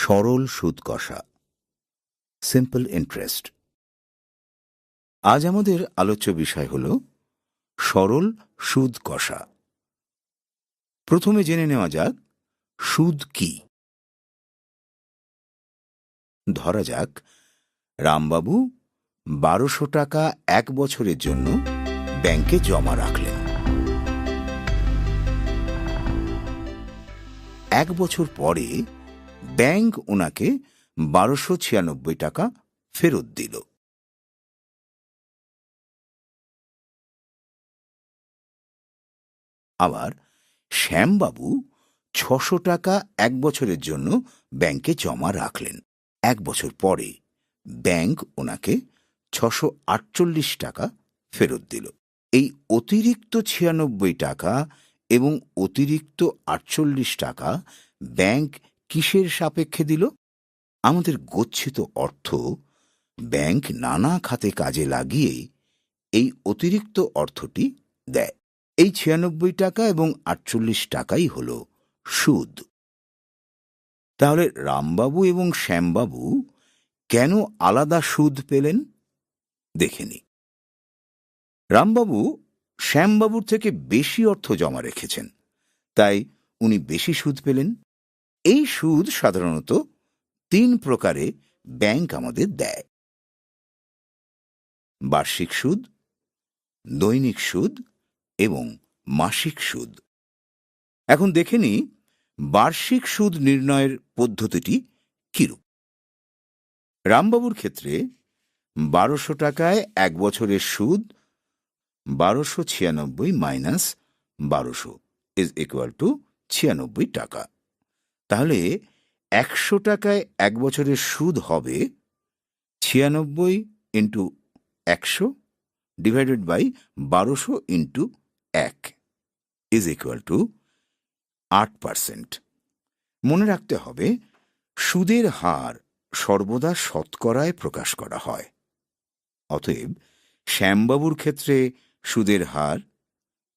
সরল সুদ কষা। সিম্পল ইন্টারেস্ট আজ আমাদের আলোচ্য বিষয় হল সরল সুদ কষা। প্রথমে জেনে নেওয়া যাক, সুদ কি? ধরা যাক, রামবাবু বারোশো টাকা এক বছরের জন্য ব্যাংকে জমা রাখলেন। এক বছর পরে ব্যাংক ওনাকে বারোশো ছিয়ানব্বই টাকা ফেরত দিল। আবার শ্যামবাবু ছশো টাকা এক বছরের জন্য ব্যাংকে জমা রাখলেন। এক বছর পরে ব্যাংক ওনাকে ছশো আটচল্লিশ টাকা ফেরত দিল। এই অতিরিক্ত ছিয়ানব্বই টাকা এবং অতিরিক্ত আটচল্লিশ টাকা ব্যাংক কিসের সাপেক্ষে দিল? আমাদের গচ্ছিত অর্থ ব্যাংক নানা খাতে কাজে লাগিয়ে এই অতিরিক্ত অর্থটি দেয়। এই ছিয়ানব্বই টাকা এবং আটচল্লিশ টাকাই হল সুদ। তাহলে রামবাবু এবং শ্যামবাবু কেন আলাদা সুদ পেলেন? দেখেনি রামবাবু শ্যামবাবুর থেকে বেশি অর্থ জমা রেখেছেন। তাই উনি বেশি সুদ পেলেন। এই সুদ সাধারণত তিন প্রকারে ব্যাংক আমাদের দেয়। বার্ষিক সুদ, দৈনিক সুদ এবং মাসিক সুদ। এখন দেখে নিই বার্ষিক সুদ নির্ণয়ের পদ্ধতিটি কিরূপ। রামবাবুর ক্ষেত্রে বারোশো টাকায় এক বছরের সুদ বারোশো ছিয়ানব্বই মাইনাস বারোশো ইজ ইকুয়াল টু ছিয়ানব্বই টাকা। তাহলে একশো টাকায় এক বছরের সুদ হবে ছিয়ানব্বই ইন্টু একশো ডিভাইডেড বাই বারোশো ইন্টু এক ইজ ইকুয়াল টু আট পার্সেন্ট। মনে রাখতে হবে, সুদের হার সর্বদা শতকরায় প্রকাশ করা হয়। অতএব শ্যামবাবুর ক্ষেত্রে সুদের হার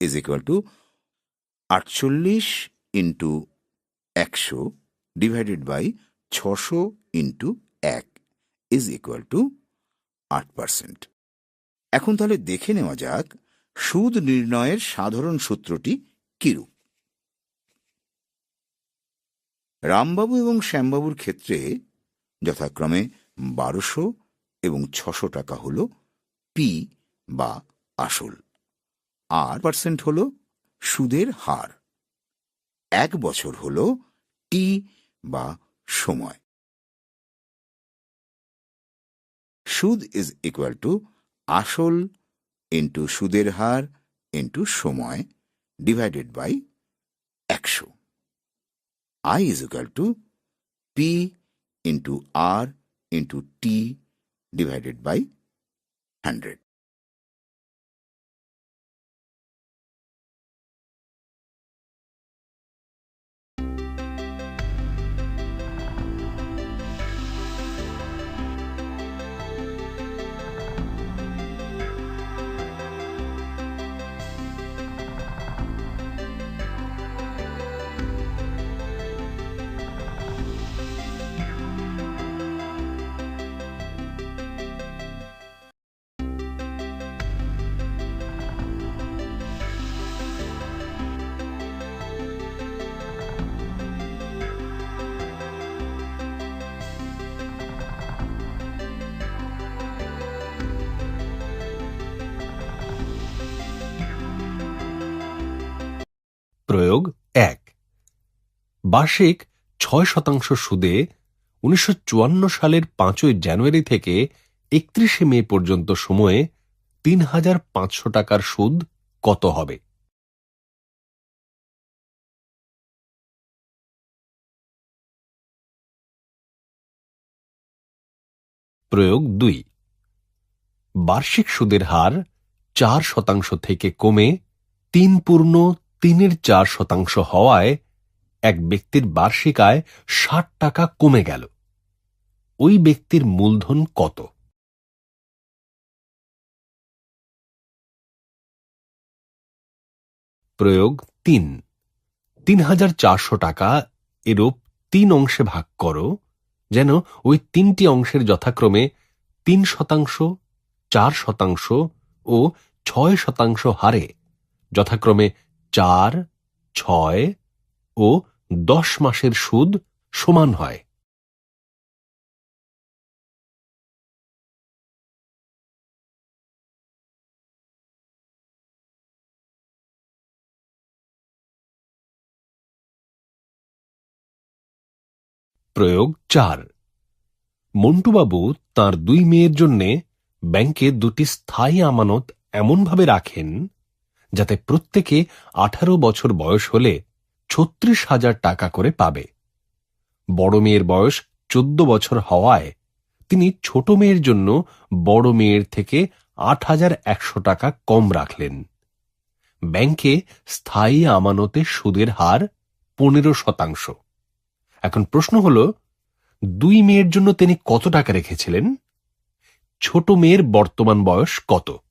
ইজ ইকুয়াল টু আটচল্লিশ ইন্টু একশো ডিভাইডেড বাই ছশো ইন্টু এক ইজ ইকুয়াল টু আট পার্সেন্ট এখন তাহলে দেখে নেওয়া যাক সুদ নির্ণয়ের সাধারণ সূত্রটি কিরূপ? রামবাবু এবং শ্যামবাবুর ক্ষেত্রে যথাক্রমে বারোশো এবং ছশো টাকা হল পি বা আসল। আর পার্সেন্ট হল সুদের হার। এক বছর হল টি বা সময়? সুদ ইজ ইকুয়াল টু আসল ইন্টু সুদের হার ইন্টু সময় ডিভাইডেড বাই একশো। I is equal to P into R into T divided by hundred প্রয়োগ এক। বার্ষিক ছয় শতাংশ সুদে উনিশশো চুয়ান্ন সালের পাঁচই জানুয়ারি থেকে একত্রিশে মে পর্যন্ত সময়ে তিন হাজার পাঁচশো টাকার সুদ কত হবে? প্রয়োগ দুই। বার্ষিক সুদের হার চার শতাংশ থেকে কমে তিন পূর্ণ তিনের চার শতাংশ হওয়ায় এক ব্যক্তির বার্ষিক আয় ষাট টাকা কমে গেল। ওই ব্যক্তির মূলধন কত? প্রয়োগ তিন। তিন হাজার চারশো টাকা এরূপ তিন অংশে ভাগ করো, যেন ওই তিনটি অংশের যথাক্রমে তিন শতাংশ, চার শতাংশ ও ছয় শতাংশ হারে যথাক্রমে চার, ছয় ও দশ মাসের সুদ সমান হয়। প্রয়োগ চার। মন্টুবাবু তার দুই মেয়ের জন্যে ব্যাংকে দুটি স্থায়ী আমানত এমনভাবে রাখেন যাতে প্রত্যেকে আঠারো বছর বয়স হলে ছত্রিশ হাজার টাকা করে পাবে। বড় মেয়ের বয়স চোদ্দ বছর হওয়ায় তিনি ছোট মেয়ের জন্য বড় মেয়ের থেকে আট হাজার একশো টাকা কম রাখলেন। ব্যাংকে স্থায়ী আমানতে সুদের হার পনেরো শতাংশ। এখন প্রশ্ন হল, দুই মেয়ের জন্য তিনি কত টাকা রেখেছিলেন? ছোট মেয়ের বর্তমান বয়স কত?